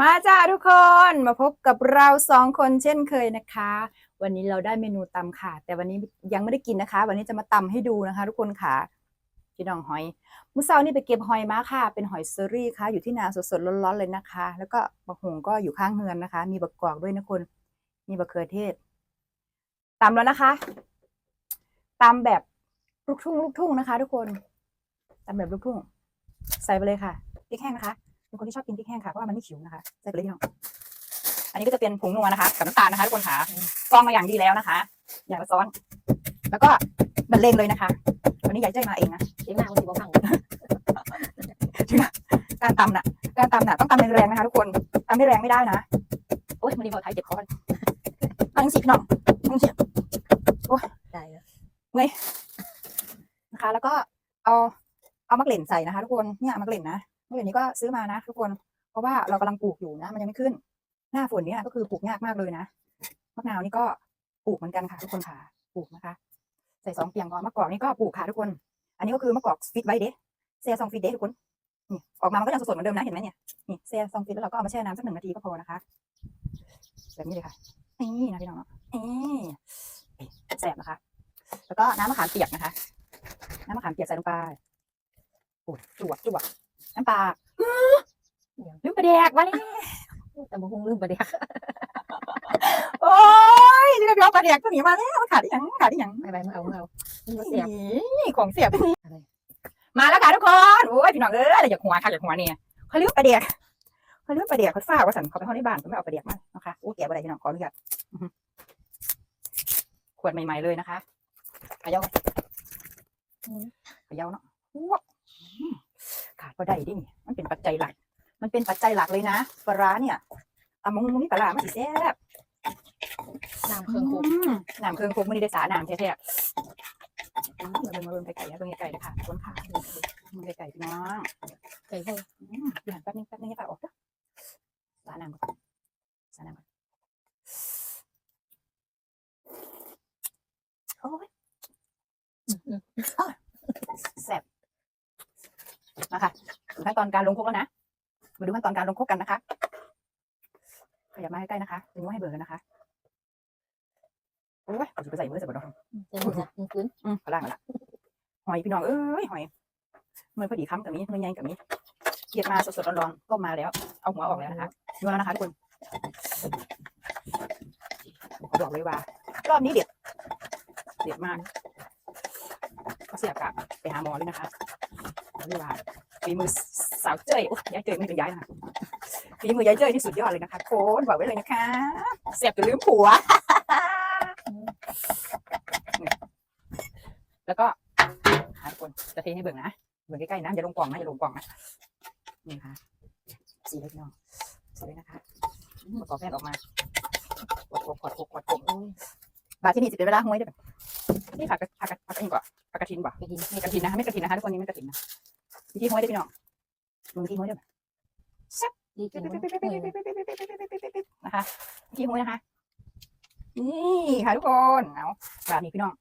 มาจ้าทุกคนมาพบกับเราสองคนเช่นเคยนะคะ วันนี้เราได้เมนูตำค่ะ แต่วันนี้ยังไม่ได้กินนะคะ วันนี้จะมาตำให้ดูนะคะ ทุกคนค่ะพี่น้องหอยเมื่อเช้านี่ไปเก็บหอยมาค่ะ เป็นหอยเซอรี่ค่ะ อยู่ที่นาสดๆร้อนๆเลยนะคะ แล้วก็บักหงก็อยู่ข้างเฮือนนะคะ มีบักกอกด้วยนะคนมีบักเขือเทศตำแล้วนะคะตำแบบลูกทุ่งลูกทุ่งนะคะ ทุกคนตำแบบลูกทุ่ง ใส่ไปเลยค่ะพริกแห้งนะคะ เป็นคนที่ชอบกินพริกแห้งค่ะเพราะว่ามันไม่ขิวนะคะใส่ไปเลยพี่น้องอันนี้ก็จะเป็นผงนัวนะคะกับน้ำตาลนะคะทุกคนค่ะซองมาอย่างดีแล้วนะคะ อย่างละซ้อน แล้วก็บรรเลงเลยนะคะวันนี้ยายเจ้ยมาเองนะเสียงหน้าคนสิบ่ฟังการตำน่ะ การตำน่ะต้องตำแรงๆนะคะทุกคนตำไม่แรงไม่ได้นะโอ๊ยมันดีพอไทยเจ็บคอตั้งสิพี่น้องตั้งสิได้แล้วนะคะ แล้วก็เอาเอามะเกล็นใส่นะคะ ทุกคนเนี่ยมะเกล็นนะมะ เกล็นนี้ก็ซื้อมานะทุกคน เพราะว่าเรากำลังปลูกอยู่นะ มันยังไม่ขึ้น หน้าฝนเนี่ยก็คือปลูกยากมากเลยนะมะนาวนี่ก็ปลูกเหมือนกันค่ะทุกคนค่ะ ปลูกนะคะ ใส่สองเปียงก่อนมะกอกนี่ก็ปลูกค่ะทุกคน อันนี้ก็คือมะกอกฟิตไว้เด้เซียซองฟิตเด้ทุกคนนี่ออกมามันก็ยังสดๆเหมือนเดิมนะเห็นไหมเนี่ยนี่เซียซองฟิตแล้วเราก็เอามาแช่น้ำสักหนึ่งนาทีก็พอนะคะแบบนี้เลยค่ะนี่นะพี่น้องเนาะแสบนะคะ แล้วก็น้ำมะขามเปียกนะคะ น้ำมะขามเปียกใส่ลงไปโอ้ยจวดจวด น้ำปลาลืมประเดกวะนี่แต่บ่คงลืมประเด็กโอ้ยนี่เราไปเอาประเดกตัวนี้มาแล้วมันขาดอีหยังขาดอีหยังไปไปมาเอามาเอามันบ่เสียบนี่ของเสียบอะไรมาแล้วค่ะทุกคนโอ้ยพี่น้องเอ้ยอะไรอยากหัวค่ะอยากหัวเนี่ยเขาเรียกประเดกเขาเรียกประเดกเขาฝ้ากว่าสันเขาไปเข้าในบ้านเขาไม่เอาประเดกมานะคะโอ้แกะอะไรพี่น้องขออนุญาตอื้อหือขวดใหม่ๆเลยนะคะเขย่าเขย่าเนาะว้าวอืม ขาดก็ได้ดินี่มันเป็นปัจจัยหลัก มันเป็นปัจจัยหลักเลยนะปลาร้าเนี่ยตำมงมุ้งนี่ปลาร้ามันสีแซ่บน้ำเครื่องโคกอืมน้ำเครื่องคงไม่ได้สาน้ำแท้ๆอืมมาเบิ่งมาเบิ่งไก่ๆนะเบิ่งไก่ๆนะคะต้นขาเบิ่งไก่ๆพี่น้องไก่พ่ออืมเดี๋ยวแป๊บนึงแป๊บนึงให้ปลาออกนะสาน้ำก่อนสาน้ำก่อนโอ้ยแซ่บ มาค่ะถึงขั้นตอนการลงคกแล้วนะ มาดูขั้นตอนการลงคกกันนะคะ ขยับมาใกล้ๆนะคะดึงไว้ให้เบอร์กันนะคะโอ้ยเอาสิไปใส่มือใส่บนรองเต็มหมดละมึงคืนอืมพลังละหอยพี่น้องเอ้ยหอยมันพอดีคำกับนี้มันใหญ่กับนี้เกียดมาสดๆร้อนๆต้มมาแล้ว เอาหัวออกแล้วนะคะนัวแล้วนะคะทุกคนขอบอกเลยว่า รอบนี้เด็ดเด็ดมากเขาเสียกะไปหาหมอเลยนะคะบอกเลยว่า ฝีมือสาวเจ้ยโอ้ยยายเจ้ยไม่เป็นยายนะคะฝีมือยายเจ้ยที่สุดยอดเลยนะคะโค้นบอกไว้เลยนะคะเสียบจนลืมผัว แล้วก็หาคนจะเทให้เบิ่งนะเบิ่งใกล้ๆนะอย่าลงกล่องนะอย่าลงกล่องนะนี่ค่ะสีเล็กน้องสีเล็กนะคะมประกอบแพทย์ออกมากดกดกดกดกดโอ้ยบาทที่นี่จะเป็นเวลาห้วยได้แบบนี่ผักกระผักกระผักกระทินก่อนผักกระทินบ่ไปกินนี่กระทินนะคะไม่กระทินนะคะทุกคนนี่ไม่กระทินนะ วิธีห้วยได้พี่น้องลงวิธีห้วยด้ไหมดีกินมันนะคะวิธีห้วยนะคะ นี่ค่ะทุกคนเอาบาทนี้พี่น้อง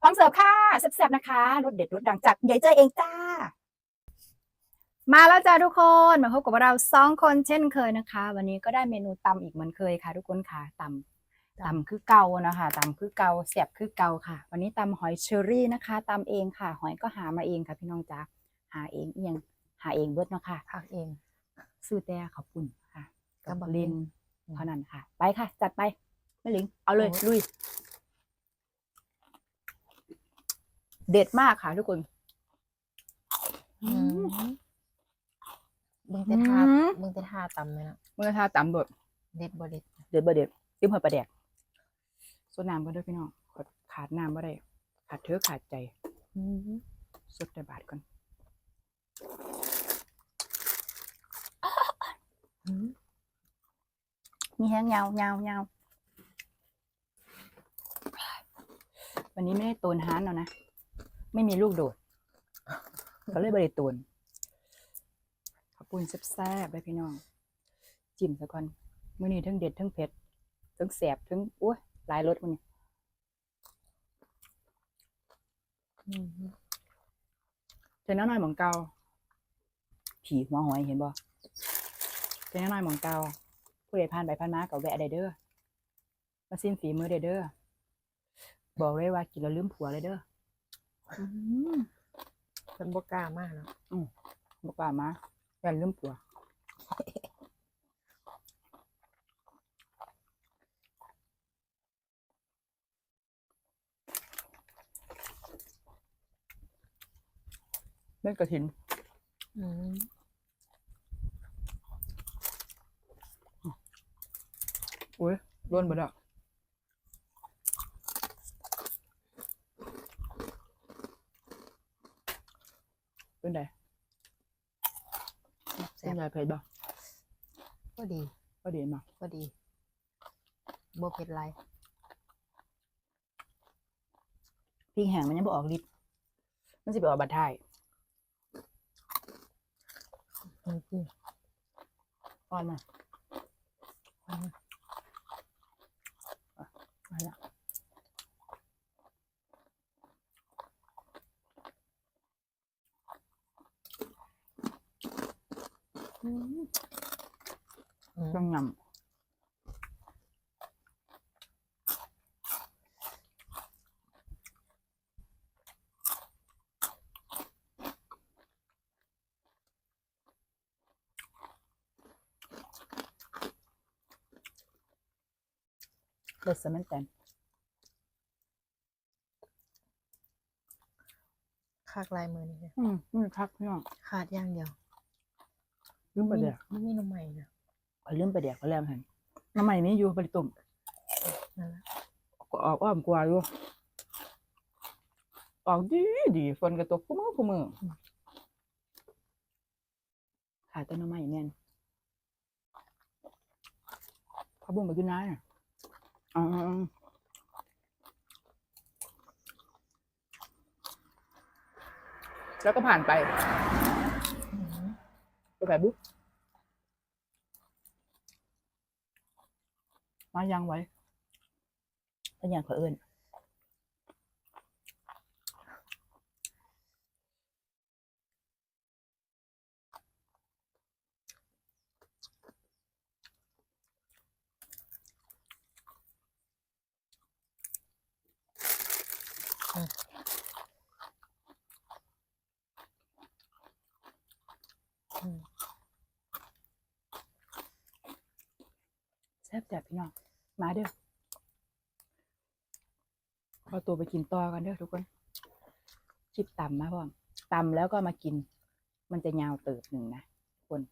พร้อมเสิร์ฟค่ะแซ่บๆนะคะรสเด็ดรสดังจากยายเจ้เองจ้า มาแล้วจ้าทุกคนมาพบกับเราสองคนเช่นเคยนะคะ วันนี้ก็ได้เมนูตำอีกเหมือนเคยค่ะ ทุกคนค่ะตำตำคือเกานะคะตำคือเกาแซ่บคือเกาค่ะ วันนี้ตำหอยเชอรี่นะคะตำเองค่ะ หอยก็หามาเองค่ะพี่น้องจ้า หาเองเอียงหาเองเบิดเนาะค่ะผักเอง ซื้อแต่ขอบคุณค่ะกับบะลินอืมเท่านั้นค่ะ ไปค่ะ จัดไปไม่ลิง เอาเลย โอ้ย ลุย เด็ดมากค่ะทุกคนอืมเบิ่งแต่ทาอืมเบิ่งแต่ทาตำเลยนะเมื่อทาตำบดเด็ดบ่เด็ดเด็ดบ่เด็ดจิ้มหัวปลาแดกสดน้ำก็ด้วยพี่น้องขอขาดน้ำบ่ได้ขาดเธอขาดใจอืมสดแต่บาทก่อน มีแห้งยาวยาวยาววันนี้ไม่ได้โตนฮานแล้วนะ ไม่มีลูกโดดก็เลยบริโตนขอบคุณแซ่บๆไปพี่น้อง จิ้มซะก่อนมื้อนี้ทั้งเด็ดทั้งเผ็ดทั้งแสบทั้งโอ้ยหลายรสมันนี่เจอน้าหน่อยเหมือนเก่า ผีหัวหอยเห็นบ่เป็นยังไงหมองเก่าผู้ใดผ่านไปผ่านมาก็แวะได้เด้อมาซิมฝีมือได้เด้อบอกเลยว่ากินแล้วลืมผัวเลยเด้ออืมเพิ่นบ่กล้ามากเนาะบอกว่ามาอย่าลืมผัวเล่นกระถิน อืม อุ้ยร่วนหมดอะเป็นไงแซ่เป็นบไงเผ็ดบ่ก็ดีก็ดีมาก็ดีบ่เผ็ดไรพริกแห้งมันยังบ่ออกฤทธิ์มันสิไปออกบัดท้ายอืมอืมอ่อนมาอืมมาละ อืมต้องยำเด็ดสมันแตนคากลายมือนี่เลยอืมนี่คักพี่น้องขาดอย่างเดียว ลืมไปเดียวไม่มีนมใหม่นะข่อยลืมไปเดียวเขาแล้วหันน้ำใหม่มีอยู่บริตุ่มนั่นแหละก็ออกอ้อมกว่าอยู่ออกดีดีฝนกระตกคู่มือคู่มืออขาดแต่น้ำใหม่แน่นเขาบุ้งไปกินน้าเนี่ยอ๋อแล้วก็ผ่านไปอืม ไปแบบบุ๊มายังไว้ถ้าอย่างเผอิญแซ่บ จัดพี่น้อง มาเด้อขอตัวไปกินต่อกันเด้อทุกคนชิบตำมาพร้อมตำแล้วก็มากิน มันจะยาวเติบหนึ่งนะทุกคน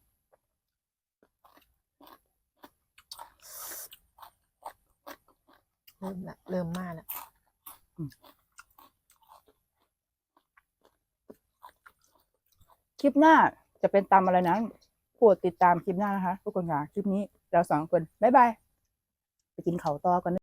เริ่มละเริ่มมาละคลิปหน้าจะเป็นตำอะไรนั้นโปรดติดตามคลิปหน้านะคะ ทุกคนค่ะ คลิปนี้เราสองคน บ๊ายบายไป กินเขาวต่อกัน